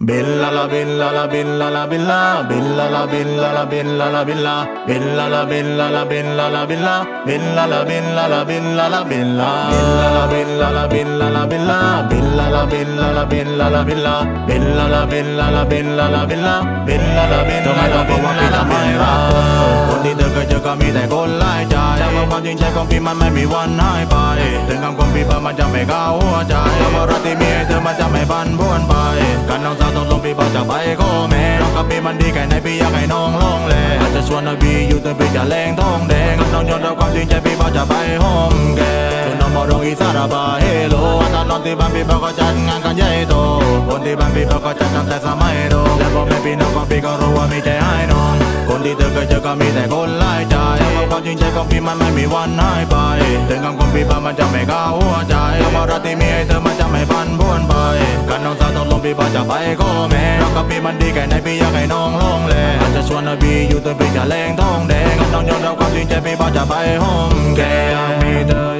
Billa la billa la billa la billa billa la billa la billa la billa billa la billa la billa la billa billa la billa la billa la billa billa la billa la billa la billa la bella la bella la bella bella la bella la bella la bella bella la bella ทำไมต้องบอกว่าพี่ทำไม่รักคนที่เธอเคยเจอก็มีแต่คนไล่ใจแต่าความจริงใจของพี่มันไม่มีวันหายไป ถึงคำคของพี่ไปมันจะไม่เก้าหัวใจแต่ว่ารักที่มีเธอมันจะไม่บันพ้วนไปการน้องสาวต้องส่งพี่บอกจะไปก็แม่น้องกับพี่มันดีแค่ไหนพี่อยากให้น้องลองแลอาจจะชวนน้องพี่อยู่แต่พี่จะแรงท้องแดงน้องยอมรับความจริงใจพี่บอกจะไปหอมแกจนน้องมอกงอีสาราบาเฮโล นที่บ้านพี่บอกก็จัดงานกันใหญ่โตคนที่บ้านพี่บอกก็จัดตั้งแต่สมัยโตและพ่อแม่พี่น้องก็พี่ก็รู้ว่ามีใจให้น้อง คนที่เธอเคยเจอก็มีแต่คนไล่ใจแต่ความจริงใจของพี่มันไม่มีวันหายไปถึงคำของพี่บ้ามันจะไม่ก้าหัวใจคำว่ารักที่มีให้เธอมันจะไม่พันบ้วนไปการน้องสาวต้องลงพี่บ้าจะไปก็แม่รักกับพี่มันดีแค่ไหนพี่อยากให้น้องลงแลอาจจะชวนพี่อยู่ตัวพี่จะแรงท้องแดงน้องยอมรับความจริงใจพี่บ้าจะไปห้องแกมีเธอ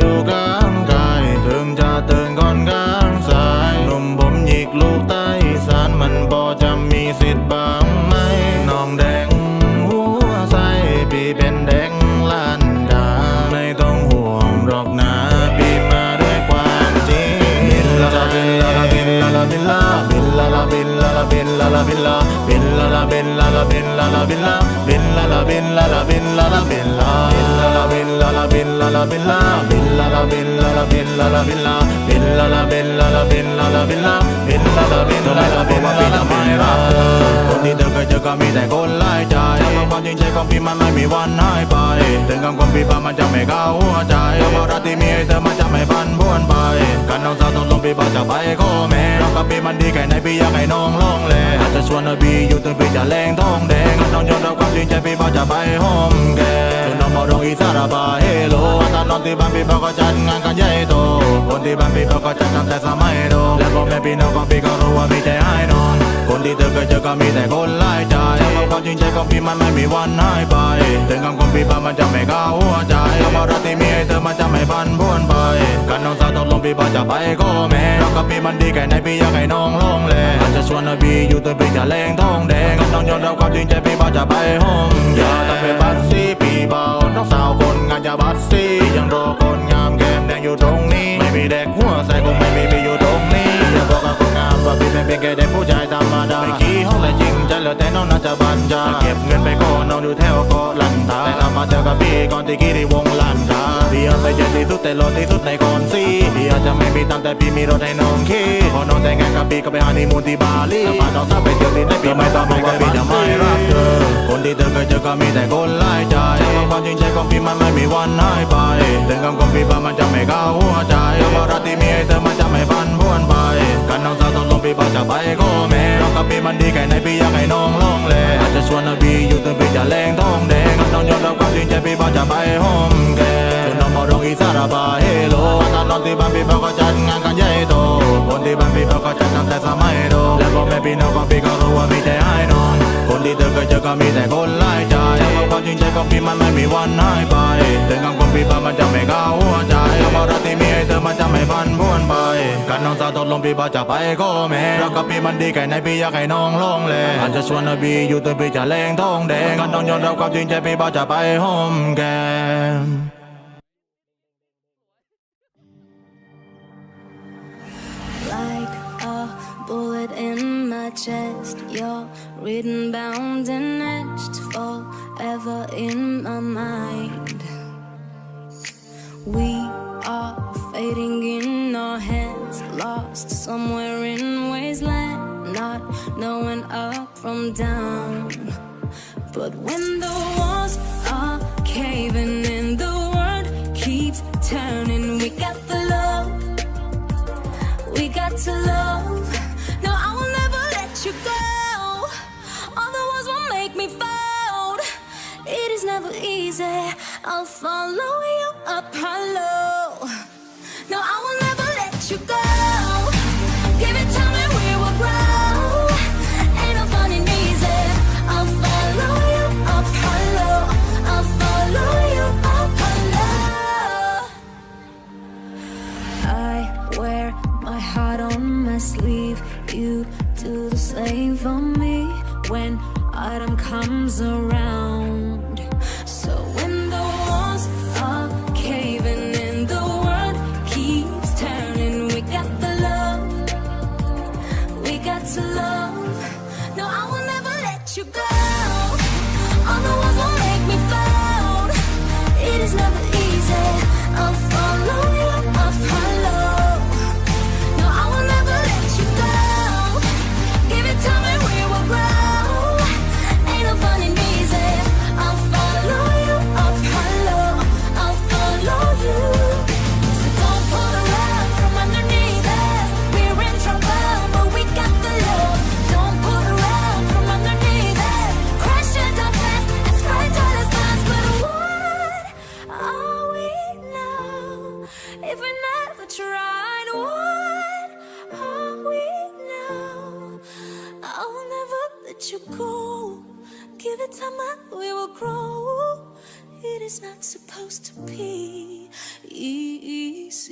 bella bella la bella la bella la bella bella la bella la bella la bella bella la bella la bella la bella bella la bella la bella la bella bella la bella la bella la bella bella la bella la bella la bella bella la bella la bella la bella คนที่เธอเคยเจอก็มีแต่คนไล่ใจถ้ามาความจริงใจของพี่มันไม่มีวันหายไปถึงคำความพี่ปามันจะไม่เข้าหัวใจถ้ามารักที่มีให้เธอมันจะไม่พันบ้วนไปการน้องสาวต้องลงพี่บ้าจะไปก็มี มันดีแค่ไหนพี่อยากให้น้องลองแลอาจจะชวนนะพี่อยู่ตึงพี่จะแรงท้องแดงน้องยอมรับความจริงใจพี่บ้าจะไปห้อมแกน้องมารองอีสานบาย อนที่บ้านพี่บ้าก็จัดงานกันใหญ่โตคนที่บ้านพี่บ้าก็จัดทำแต่สมัยโตและพ่อแม่พี่น้องของพี่ก็รู้ว่ามีใจให้น้องคนที่เธอเคยเจอก็มีแต่คนไล่ใจความจริงใจของพี่มันไม่มีวันหายไปถึงคำของพี่บ้ามันจะไม่เข้าหัวใจความรักที่มีให้เธอมันจะไม่พันพ้วนไปการน้องสาวตกลงพี่บ้าจะไปก็แม่รากับพี่มันดีแค่ไหนพี่อยากให้น้องลงเลอาจจะชวนนะพี่อยู่ตัวพี่จะแรงท้องแดงน้องยอมรับความจริงใจพี่บ้าจะไปห้องยา เป็นเพียงแค่เด็กผู้ชายธรรมดาไม่ขี้ห้องเลยจริงใจเหลือแต่น้องน่าจะบันจาเก็บเงินไปก่อนน้องอยู่แถวเกาะลันตาแต่เรามาเจอกับพี่ก่อนที่กี้ที่วงลันตาพี่อยากไปเจอที่สุดแต่รถที่สุดในคอนซีพี่อาจจะไม่มีตังค์แต่พี่มีรถให้น้องขี่พอน้องแต่งงานกับพี่ก็ไปฮันนีมูนที่บาหลีแล้วพาน้องสาวไปเที่ยวที่ไหนพี่ไม่ต้องบอกว่าพี่จะไม่รักเธอคนที่เธอเคยเจอก็มีแต่คนไล่ใจความจริงใจของพี่มันไม่มีวันหายไปถึงคำของพี่บ้ามันจะไม่เข้าหัวใจความรักที่มีให้เธอมันจะไม่พันพ้วนไปการน้องสาวต้องลง พี่บ้าจะไปก็แม่เรากับพี่มันดีแค่ไหนพี่อยากให้น้องลองเลอาจจะชวนนะพี่อยู่ถึงพี่จะแรงท้องแดงน้องยอมรับความจริงใจพี่บ้าจะไปห้องแกน้องมาดองอีสานบาเฮโลตอนนอนที่บ้านพี่บ้าก็จัดงานกันใหญ่โตคนที่บ้านพี่บ้าก็จัดทำแต่สมัยโตและพ่อแม่พี่น้องของพี่ก็รู้ว่ามีใจให้น้องคนที่เธอเคยเจอก็มีแต่คนไล่ใจ ความจริงใจของพี่มันไม่มีวันหายไปถึงคำของพี่บ้ามันจะไม่เข้าหัวใจความรักที่มีให้เธอมันจะไม่พันพ้วนไปการน้องสาวตกลงพี่บ้าจะไปก็แม่รักกับพี่มันดีแค่ไหนพี่อยากให้น้องลองเลยอาจจะชวนนะพี่อยู่ตัวพี่จะแรงท้องแดงการน้องยอมรับความจริงใจพี่บ้าจะไปห้อมแก้ม like a bullet in my chest. You're written, bound, and etched forever in my mind. We are fading in our hands, lost somewhere in wasteland, not knowing up from down. But when the walls are caving in, the world keeps turning. We got the love we got to love. I'll follow you up hollow. No, I will never let you go. Give it time we will grow. Ain't no fun and. I'll follow you up. I'll follow you up. I wear my heart on my sleeve. You do the same for me when autumn comes around. Tama, we will grow. It is not supposed to be easy.